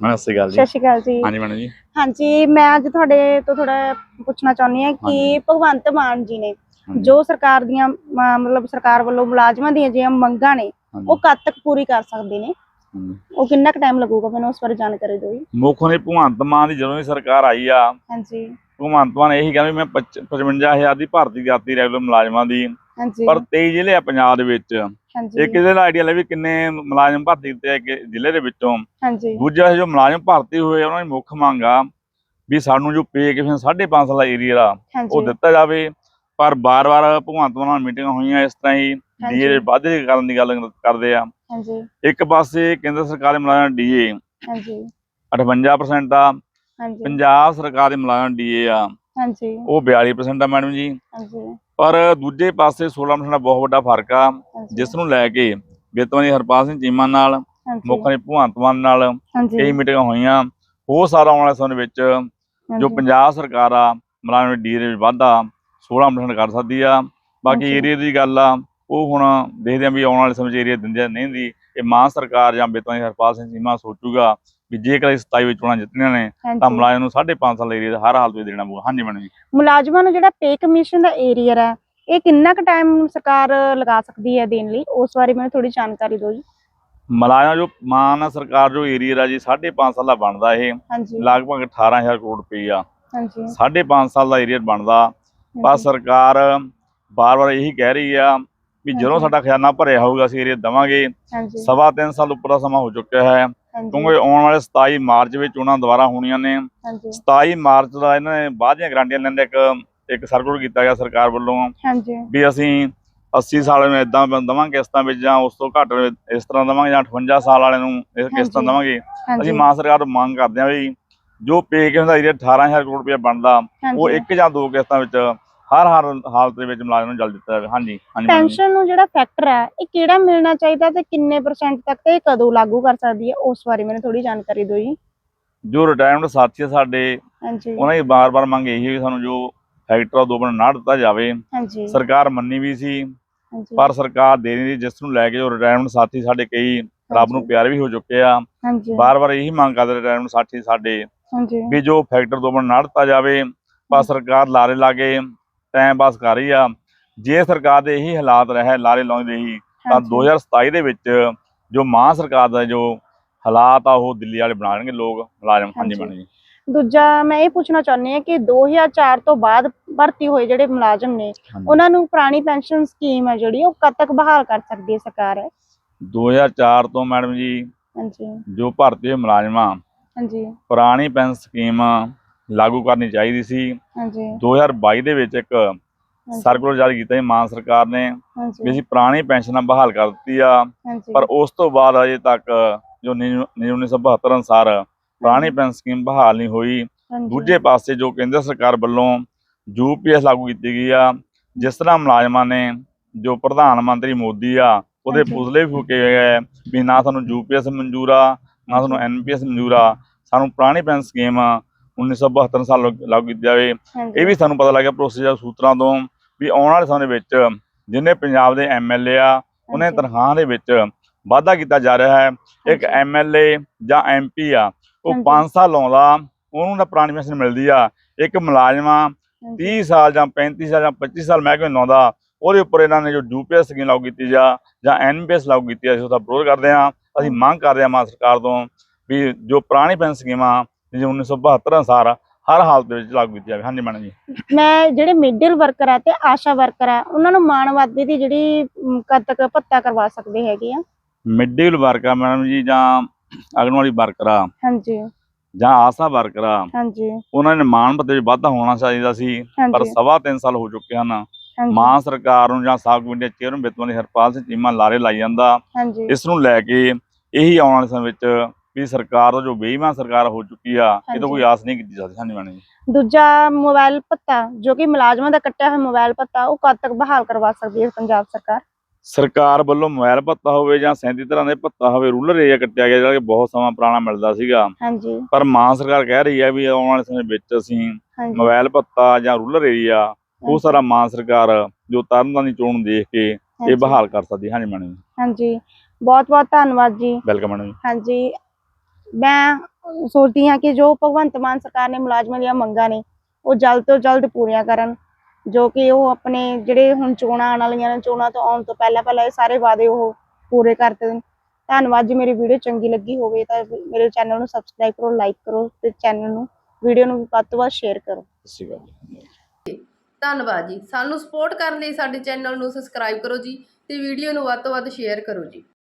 ਮੈਂ ਸਤਿ ਸ਼੍ਰੀ ਅਕਾਲ ਜੀ। ਸਤਿ ਸ਼੍ਰੀ ਅਕਾਲ ਜੀ। ਹਾਂਜੀ ਮੈਡਮ ਜੀ। ਹਾਂਜੀ ਮੈਂ ਅੱਜ ਤੁਹਾਡੇ ਤੋਂ ਥੋੜਾ ਪੁੱਛਣਾ ਚਾਹੁੰਦੀ ਹਾਂ ਕਿ ਹਾਂਜੀ। ਭਗਵੰਤ ਮਾਨ ਜੀ ਨੇ ਹਾਂਜੀ, ਜੋ ਸਰਕਾਰ ਦੀਆਂ ਮ- ਮਤਲਬ ਸਰਕਾਰ ਵੱਲੋਂ ਮੁਲਾਜ਼ਮਾਂ ਦੀਆਂ ਜਿਹੜੀਆਂ ਮੰਗਾਂ ਨੇ ਉਹ ਕਦ ਤੱਕ ਪੂਰੀ ਕਰ ਸਕਦੇ ਨੇ। ਉਹ ਕਿੰਨਾ ਕੁ ਟਾਈਮ ਲੱਗੂਗਾ ਮੈਨੂੰ ਉਸ ਬਾਰੇ ਜਾਣਕਾਰੀ ਦਿਓ ਜੀ? ਮੁੱਖ ਨੇ ਭਗਵੰਤ ਮਾਨ ਦੀ ਜਦੋਂ ਦੀ ਸਰਕਾਰ ਆਈ ਆ ਹਾਂਜੀ। ਭਗਵੰਤ ਮਾਨ ਇਹੀ ਕਹਿੰਦਾ ਵੀ ਮੈਂ 55000 ਦੀ ਭਰਤੀ ਕਰਤੀ ਰੈਗੂਲਰ ਮੁਲਾਜ਼ਮਾਂ ਦੀ। ਪਰ 23 ਜ਼ਿਲ੍ਹੇ ਆ ਪੰਜਾਬ ਦੇ ਵਿੱਚ। ਇੱਕ ਇਹਦੇ ਦਾ ਆਈਡੀਆ ਲੈ ਵੀ ਕਿੰਨੇ ਮੁਲਾਜ਼ਮ ਭਰਤੀ ਕੀਤੇ ਆ ਜ਼ਿਲ੍ਹੇ ਦੇ ਵਿੱਚੋਂ। ਦੂਜਾ ਇਹ ਜੋ ਮੁਲਾਜ਼ਮ ਭਰਤੀ ਹੋਏ ਉਹਨਾਂ ਦੀ ਮੁੱਖ ਮੰਗ ਆ ਵੀ ਸਾਨੂੰ ਜੋ ਪੇ ਕਿਵੇਂ 5.5 ਸਾਲ ਦਾ ਏਰੀਆ ਦਾ ਉਹ ਦਿੱਤਾ ਜਾਵੇ। ਪਰ ਬਾਰ-ਬਾਰ ਭਗਵੰਤ ਮਾਨ ਨਾਲ ਮੀਟਿੰਗਾਂ ਹੋਈਆਂ ਇਸ ਤਰ੍ਹਾਂ ਹੀ। ਡੀਏ ਵਾਧੇ ਕਰਨ ਦੀ ਗੱਲ ਕਰਦੇ ਆ। ਇੱਕ ਪਾਸੇ ਕੇਂਦਰ ਸਰਕਾਰ ਦੇ ਮੁਲਾਜ਼ਮ ਡੀਏ ਹਾਂਜੀ। 58% ਆ। ਹਾਂਜੀ। ਪੰਜਾਬ ਸਰਕਾਰ ਦੇ ਮੁਲਾਜ਼ਮ ਡੀਏ ਆ। ਹਾਂਜੀ। ਉਹ 42% ਆ ਮੈਡਮ ਜੀ। ਹਾਂਜੀ। ਪਰ ਦੂਜੇ ਪਾਸੇ 16% ਦਾ ਬਹੁਤ ਵੱਡਾ ਫ਼ਰਕ ਆ ਜਿਸ ਨੂੰ ਲੈ ਕੇ ਬੇਤਵਾਨੀ ਹਰਪਾਲ ਸਿੰਘ ਚੀਮਾ ਨਾਲ ਮੁੱਖ ਨੇ ਭਗਵੰਤ ਮਾਨ ਨਾਲ ਕਈ ਮੀਟਿੰਗਾਂ ਹੋਈਆਂ। ਉਹ ਸਾਰਾ ਆਉਣ ਵਾਲੇ ਸਮੇਂ ਵਿੱਚ ਜੋ ਪੰਜਾਬ ਸਰਕਾਰ ਆ ਮੁਲਾਜ਼ਮ ਡੀ ਦੇ ਵਿੱਚ ਵਾਧਾ 16% ਕਰ ਸਕਦੀ ਆ। ਬਾਕੀ। ਏਰੀਆ ਦੀ ਗੱਲ ਆ ਉਹ ਹੁਣ ਦੇਖਦੇ ਆ ਵੀ ਆਉਣ ਵਾਲੇ ਸਮੇਂ 'ਚ ਏਰੀਆ ਦਿੰਦੇ ਨਹੀਂ ਦੀ ਇਹ ਮਾਨ ਸਰਕਾਰ ਜਾਂ ਬੇਤਵਾਨੀ ਹਰਪਾਲ ਸਿੰਘ ਚੀਮਾ ਸੋਚੂਗਾ ਵੀ ਜੇਕਰ ਇਸ 27 ਵਿੱਚ ਚੋਣਾਂ ਜਿੱਤਣੀਆਂ ਨੇ ਤਾਂ। ਮੁਲਾਜ਼ਮ ਨੂੰ 5.5 ਸਾਲ ਏਰੀਆ ਹਰ ਹਾਲਤ ਵਿੱਚ ਦੇਣਾ ਪਊਗਾ। ਹਾਂਜੀ ਮੈਡਮ ਜੀ। ਮੁਲਾਜ਼ਮਾਂ ਨੂੰ ਜਿਹੜਾ ਪੇ ਕਮਿਸ਼ਨ ਦਾ ਏਰੀਆ ਹੈ ਇਹ ਕਿੰਨਾ ਕੁ ਟਾਈਮ ਸਰਕਾਰ ਲਗਾ ਸਕਦੀ ਹੈ ਦੇਣ ਲਈ? ਉਸ ਬਾਰੇ ਮੈਨੂੰ ਥੋੜੀ ਜਾਣਕਾਰੀ ਦਿਓ ਜੀ। ਮੁਲਾਜ਼ਮ ਜੋ ਮਾਨ ਸਰਕਾਰ ਜੋ ਏਰੀਆ ਦਾ ਜੀ 5.5 ਸਾਲ ਦਾ ਬਣਦਾ ਇਹ। ਲਗਭਗ 18000 ਕਰੋੜ ਰੁਪਈਆ ਹਾਂਜੀ। 5.5 ਸਾਲ ਦਾ ਏਰੀਆ ਬਣਦਾ। ਪਰ ਸਰਕਾਰ ਬਾਰ-ਬਾਰ ਇਹੀ ਕਹਿ ਰਹੀ ਆ ਵੀ ਜਦੋਂ। ਸਾਡਾ ਖਜ਼ਾਨਾ ਭਰਿਆ ਹੋਊਗਾ ਅਸੀਂ ਏਰੀਆ ਦਵਾਂਗੇ। ਸਵਾ ਤਿੰਨ ਸਾਲ ਉੱਪਰ ਦਾ ਸਮਾਂ ਹੋ ਚੁੱਕਿਆ ਹੈ। ਕਿਉਂਕਿ ਆਉਣ ਵਾਲੇ 27 ਮਾਰਚ ਵਿੱਚ ਚੋਣਾਂ ਦੁਬਾਰਾ ਹੋਣੀਆਂ ਨੇ। ਹਾਂਜੀ। 27 ਮਾਰਚ ਦਾ ਇਹਨਾਂ ਨੇ ਬਾਅਦ ਦੀਆਂ ਗਰੰਟੀਆਂ ਲੈਣ ਦਾ ਇੱਕ ਇੱਕ ਸਰਕੂਲਰ ਕੀਤਾ ਗਿਆ ਸਰਕਾਰ ਵੱਲੋਂ। ਹਾਂਜੀ। ਵੀ ਅਸੀਂ 80 ਸਾਲ ਨੂੰ ਇਦਾਂ ਦਵਾਂਗੇ ਕਿਸ਼ਤਾਂ ਵਿੱਚ ਜਾਂ ਉਸ ਤੋਂ ਘੱਟ ਇਸ ਤਰ੍ਹਾਂ ਦਵਾਂਗੇ ਜਾਂ 58 ਸਾਲ ਵਾਲਿਆਂ ਨੂੰ ਇਹ ਕਿਸ਼ਤਾਂ। ਦਵਾਂਗੇ। ਅਸੀਂ ਮਾਨ ਸਰਕਾਰ ਤੋਂ ਮੰਗ ਕਰਦੇ ਹਾਂ ਵੀ ਜੋ ਪੇ ਕੇ ਹੁੰਦਾ ਏਰੀਆ 18000 ਕਰੋੜ ਰੁਪਏ ਬਣਦਾ ਉਹ ਇੱਕ ਜਾਂ ਦੋ ਕਿਸ਼ਤਾਂ ਵਿੱਚ ਹਰ ਹਰ ਹਾਲਤ ਦੇ ਵਿੱਚ ਮੁਲਾਜ਼ਮ ਨੂੰ ਜਲ ਦਿੱਤਾ ਜਾਵੇ। ਹਾਂਜੀ ਹਾਂਜੀ ਜੀ। ਪੈਨਸ਼ਨ ਨੂੰ ਜਿਹੜਾ ਫੈਕਟਰ ਹੈ ਇਹ ਕਿਹੜਾ ਮਿਲਣਾ ਚਾਹੀਦਾ ਤੇ ਕਿੰਨੇ ਪਰਸੈਂਟ ਤੱਕ ਤੇ ਇਹ ਕਦੋਂ ਲਾਗੂ ਕਰ ਸਕਦੀ ਹੈ? ਉਸ ਬਾਰੇ ਮੈਨੂੰ ਥੋੜੀ ਜਾਣਕਾਰੀ ਦਿਓ ਜੀ। ਜੋ ਰਿਟਾਇਰਮੈਂਟ ਸਾਥੀ ਆ ਸਾਡੇ ਹਾਂਜੀ। ਉਹਨਾਂ ਦੀ ਬਾਰ-ਬਾਰ ਮੰਗ ਇਹੀ ਹੈ ਵੀ ਸਾਨੂੰ ਜੋ ਫੈਕਟਰ ਆ ਦੋ ਬਣ ਨਾ ਦਿੱਤਾ ਜਾਵੇ। ਹਾਂਜੀ। ਸਰਕਾਰ ਮੰਨੀ ਵੀ ਸੀ ਹਾਂਜੀ। ਪਰ ਸਰਕਾਰ ਦੇ ਨਹੀਂ ਰਹੀ ਜਿਸ ਨੂੰ ਲੈ ਕੇ ਜੋ ਰਿਟਾਇਰਮੈਂਟ ਸਾਥੀ ਸਾਡੇ ਕਈ ਰੱਬ ਨੂੰ ਪਿਆਰੇ ਵੀ ਹੋ ਚੁੱਕੇ ਆ। ਹਾਂਜੀ। ਬਾਰ-ਬਾਰ ਇਹੀ ਮੰਗ ਕਰਦੇ ਰਿਟਾਇਰਮੈਂਟ ਸਾਥੀ ਸਾਡੇ ਹਾਂਜੀ। ਵੀ ਜੋ ਫੈਕਟਰ ਦੋ ਬਣ ਨਾ ਦਿੱਤਾ ਜਾਵੇ ਪਰ ਸਰਕਾਰ ਲਾਰੇ ਲਾਗੇ ਟਾਈਮ ਪਾਸ ਕਰ ਰਹੀ ਆ। ਜੇ ਸਰਕਾਰ ਦੇ ਇਹੀ ਹਾਲਾਤ ਰਹੇ ਲਾਰੇ ਲਾਉਂਦੇ ਹੀ ਤਾਂ ਹਾਂਜੀ, 2027 ਦੇ ਵਿੱਚ ਜੋ ਮਾਂ ਸਰਕਾਰ ਦਾ ਜੋ ਹਾਲਾਤ ਆ ਉਹ ਦਿੱਲੀ ਵਾਲੇ ਬਣਾਉਣਗੇ ਲੋਕ ਮੁਲਾਜ਼ਮ। ਹਾਂਜੀ। ਮੈਡਮ ਜੀ। ਦੂਜਾ ਮੈਂ ਇਹ ਪੁੱਛਣਾ ਚਾਹੁੰਦੀ ਹਾਂ ਕਿ 2004 ਤੋਂ ਬਾਅਦ ਭਰਤੀ ਹੋਏ ਜਿਹੜੇ ਮੁਲਾਜ਼ਮ ਨੇ। ਉਹਨਾਂ ਨੂੰ ਪੁਰਾਣੀ ਪੈਨਸ਼ਨ ਸਕੀਮ ਹੈ ਜਿਹੜੀ ਉਹ ਕਦ ਤੱਕ ਬਹਾਲ ਕਰ ਸਕਦੀ ਹੈ ਸਰਕਾਰ? ਹੈ 2004 ਤੋਂ ਮੈਡਮ ਜੀ ਹਾਂਜੀ। ਜੋ ਭਰਤੀ ਹੋਏ ਮੁਲਾਜ਼ਮਾਂ ਹਾਂਜੀ। ਪੁਰਾਣੀ ਪੈਨਸ਼ਨ ਸਕੀਮ ਲਾਗੂ ਕਰਨੀ ਚਾਹੀਦੀ ਸੀ। ਹਾਂਜੀ। 2022 ਦੇ ਵਿੱਚ ਇੱਕ ਸਰਕੂਲਰ ਜਾਰੀ ਕੀਤਾ ਸੀ ਮਾਨ ਸਰਕਾਰ ਨੇ। ਵੀ ਅਸੀਂ ਪੁਰਾਣੀ ਪੈਨਸ਼ਨਾਂ ਬਹਾਲ ਕਰ ਦਿੱਤੀ ਆ। ਪਰ ਉਸ ਤੋਂ ਬਾਅਦ ਅਜੇ ਤੱਕ ਜੋ ਨਿਯਮ ਨਿਯਮ 1972 ਅਨੁਸਾਰ ਪੁਰਾਣੀ ਪੈਨਸ਼ਨ ਸਕੀਮ ਬਹਾਲ ਨਹੀਂ ਹੋਈ। ਦੂਜੇ ਪਾਸੇ ਜੋ ਕੇਂਦਰ ਸਰਕਾਰ ਵੱਲੋਂ ਯੂਪੀਐਸ ਲਾਗੂ ਕੀਤੀ ਗਈ ਆ ਜਿਸ ਤਰ੍ਹਾਂ ਮੁਲਾਜ਼ਮਾਂ ਨੇ ਜੋ ਪ੍ਰਧਾਨ ਮੰਤਰੀ ਮੋਦੀ ਆ ਉਹਦੇ। ਪੁਤਲੇ ਵੀ ਫੂਕੇ ਗਏ ਵੀ ਨਾ ਸਾਨੂੰ ਯੂਪੀਐਸ ਮਨਜ਼ੂਰ ਆ ਨਾ ਸਾਨੂੰ ਐਨਪੀਐਸ ਮਨਜ਼ੂਰ ਆ। ਸਾਨੂੰ ਪੁਰਾਣੀ ਪੈਨਸ਼ਨ ਸਕੀਮ 1972 ਸਾਲ ਲਾਗੂ ਕੀਤੀ ਜਾਵੇ। ਇਹ ਵੀ ਸਾਨੂੰ ਪਤਾ ਲੱਗਿਆ ਪ੍ਰੋਸੀਜਰ ਸੂਤਰਾਂ ਤੋਂ ਵੀ ਆਉਣ ਵਾਲੇ ਸਮੇਂ ਵਿੱਚ ਜਿੰਨੇ ਪੰਜਾਬ ਦੇ ਐਮਐਲਏ ਆ ਉਹਨਾਂ ਦੀ ਤਨਖਾਹਾਂ ਦੇ ਵਿੱਚ ਵਾਧਾ ਕੀਤਾ ਜਾ ਰਿਹਾ ਹੈ। ਇੱਕ ਐਮਐਲਏ ਜਾਂ ਐਮਪੀ ਆ ਉਹ ਹਾਂਜੀ। 5 ਸਾਲ ਲਾਉਂਦਾ ਉਹਨੂੰ ਤਾਂ ਪੁਰਾਣੀ ਪੈਨਸ਼ਨ ਮਿਲਦੀ ਆ। ਇੱਕ ਮੁਲਾਜ਼ਮ ਆ ਹਾਂਜੀ, 30 ਸਾਲ ਜਾਂ 35 ਸਾਲ ਜਾਂ 25 ਸਾਲ ਮਹਿਕਮੇ ਲਾਉਂਦਾ ਉਹਦੇ ਉੱਪਰ ਇਹਨਾਂ ਨੇ ਜੋ ਯੂਪੀਐਸ ਸਕੀਮ ਲਾਗੂ ਕੀਤੀ ਜਾ ਜਾਂ ਐਨਪੀਐਸ ਲਾਗੂ ਕੀਤੀ ਆ ਅਸੀਂ ਉਹਦਾ ਵਿਰੋਧ ਕਰਦੇ ਆ ਅਸੀਂ ਮੰਗ ਕਰਦੇ ਆ ਮਾਂ ਸਰਕਾਰ ਤੋਂ ਵੀ ਜੋ ਪੁਰਾਣੀ ਪੈਨਸ਼ਨ ਸਕੀਮਾਂ ਜੋ 1972 ਅਨੁਸਾਰ ਹਰ ਹਾਲਤ ਦੇ ਵਿੱਚ ਲਾਗੂ ਕੀਤੀ ਜਾਵੇ। ਹਾਂਜੀ ਮੈਡਮ ਜੀ। ਮੈਂ ਜਿਹੜੇ ਮਿਡਲ ਵਰਕਰ ਆ ਤੇ ਆਸ਼ਾ ਵਰਕਰ ਆ ਉਹਨਾਂ ਨੂੰ ਮਾਨਵਾਦੀ ਦੀ ਜਿਹੜੀ ਕਦ ਤੱਕ ਭੱਤਾ ਕਰਵਾ ਸਕਦੇ ਹੈਗੇ ਆ। ਮਿਡ ਡੇ ਵਰਕਰ ਮੈਡਮ ਜੀ ਜਾਂ ਆਂਗਣਵਾੜੀ ਵਰਕਰ ਆ ਹਾਂਜੀ। ਜਾਂ ਆਸਾ ਵਰਕਰ ਆ ਹਾਂਜੀ। ਉਹਨਾਂ ਨੇ ਮਾਣ ਭੱਤੇ ਵਿੱਚ ਵਾਧਾ ਹੋਣਾ ਚਾਹੀਦਾ ਸੀ ਪਰ ਸਵਾ ਤਿੰਨ ਸਾਲ ਹੋ ਚੁੱਕੇ ਹਨ। ਹਾਂਜੀ, ਮਾਂ ਸਰਕਾਰ ਨੂੰ ਜਾਂ ਸਾਬ ਕਮੇਟੀ ਚੇਅਰਮੈਨ ਬਿਤਵਾਨੀ ਹਰਪਾਲ ਸਿੰਘ ਚੀਮਾ ਲਾਰੇ ਲਾਈ ਜਾਂਦਾ। ਇਸ ਨੂੰ ਲੈ ਕੇ ਇਹੀ ਆਉਣ ਵਾਲੇ ਸਮੇਂ ਵਿੱਚ ਵੀ ਸਰਕਾਰ ਦਾ ਜੋ ਬੇਈਮਾਨ ਸਰਕਾਰ ਹੋ ਚੁੱਕੀ ਆ ਇਹ ਤੋਂ ਕੋਈ। ਆਸ ਨਹੀਂ ਕੀਤੀ ਜਾ ਸਕਦੀ ਹਾਂਜੀ ਮੈਡਮ ਜੀ ਦੂਜਾ ਮੋਬਾਈਲ ਭੱਤਾ ਜੋ ਕਿ ਮੁਲਾਜ਼ਮਾਂ ਦਾ ਕੱਟਿਆ ਹੋਇਆ ਮੋਬਾਈਲ ਭੱਤਾ ਉਹ ਕਦ ਤੱਕ ਬਹਾਲ ਕਰਵਾ ਸਕਦੀ ਹੈ ਪੰਜਾਬ ਸਰਕਾਰ? ਸਰਕਾਰ ਵੱਲੋਂ ਮੋਬਾਈਲ ਭੱਤਾ ਹੋਵੇ ਜਾਂ 37 ਤਰ੍ਹਾਂ ਦੇ ਭੱਤਾ ਹੋਵੇ ਰੂਰਲ ਏਰੀਆ ਕੱਟਿਆ ਗਿਆ ਜਿਹੜਾ ਕਿ ਬਹੁਤ ਸਮਾਂ ਪੁਰਾਣਾ ਮਿਲਦਾ ਸੀਗਾ। ਹਾਂਜੀ। ਪਰ ਮਾਂ ਸਰਕਾਰ ਕਹਿ ਰਹੀ ਹੈ ਵੀ ਆਉਣ ਵਾਲੇ ਸਮੇਂ ਵਿੱਚ ਅਸੀਂ ਮੋਬਾਈਲ ਭੱਤਾ ਜਾਂ ਰੂਰਲ ਏਰੀਆ ਉਹ ਸਾਰਾ ਮਾਂ ਸਰਕਾਰ ਜੋ ਤਰਨਤਾਰਨ ਦੀ ਚੋਣ ਦੇਖ ਕੇ ਇਹ ਬਹਾਲ ਕਰ ਸਕਦੀ ਹਾਂਜੀ ਮੈਡਮ ਹਾਂਜੀ। ਬਹੁਤ ਬਹੁਤ ਧੰਨਵਾਦ ਜੀ। ਵੈਲਕਮ ਮੈਡਮ ਜੀ। ਹਾਂਜੀ। ਮੈਂ ਸੋਚਦੀ ਹਾਂ ਕਿ ਜੋ ਭਗਵੰਤ ਮਾਨ ਸਰਕਾਰ ਨੇ ਮੁਲਾਜ਼ਮਾਂ ਦੀਆਂ ਮੰਗਾਂ ਨੇ ਉਹ ਜਲਦ ਤੋਂ ਜਲਦ ਪੂਰੀਆਂ ਕਰਨ ਜੋ ਕਿ ਉਹ ਆਪਣੇ ਜਿਹੜੇ ਹੁਣ ਚੋਣਾਂ ਆਉਣ ਵਾਲੀਆਂ ਨੇ ਚੋਣਾਂ ਤੋਂ ਆਉਣ ਤੋਂ ਪਹਿਲਾਂ ਪਹਿਲਾਂ ਇਹ ਸਾਰੇ ਵਾਅਦੇ ਉਹ ਪੂਰੇ ਕਰ ਦੇਣ। ਧੰਨਵਾਦ ਜੀ ਮੇਰੀ ਵੀਡੀਓ ਚੰਗੀ ਲੱਗੀ ਹੋਵੇ ਤਾਂ ਮੇਰੇ ਚੈਨਲ ਨੂੰ ਸਬਸਕ੍ਰਾਈਬ ਕਰੋ ਲਾਈਕ ਕਰੋ ਤੇ ਚੈਨਲ ਨੂੰ ਵੀਡੀਓ ਨੂੰ ਵੱਧ ਤੋਂ ਵੱਧ ਸ਼ੇਅਰ ਕਰੋ। ਧੰਨਵਾਦ ਜੀ। ਸਾਨੂੰ ਸਪੋਰਟ ਕਰਨ ਲਈ ਸਾਡੇ ਚੈਨਲ ਨੂੰ ਸਬਸਕ੍ਰਾਈਬ ਕਰੋ ਜੀ ਤੇ ਵੀਡੀਓ ਨੂੰ ਵੱਧ ਤੋਂ ਵੱਧ ਸ਼ੇਅਰ ਕਰੋ ਜੀ।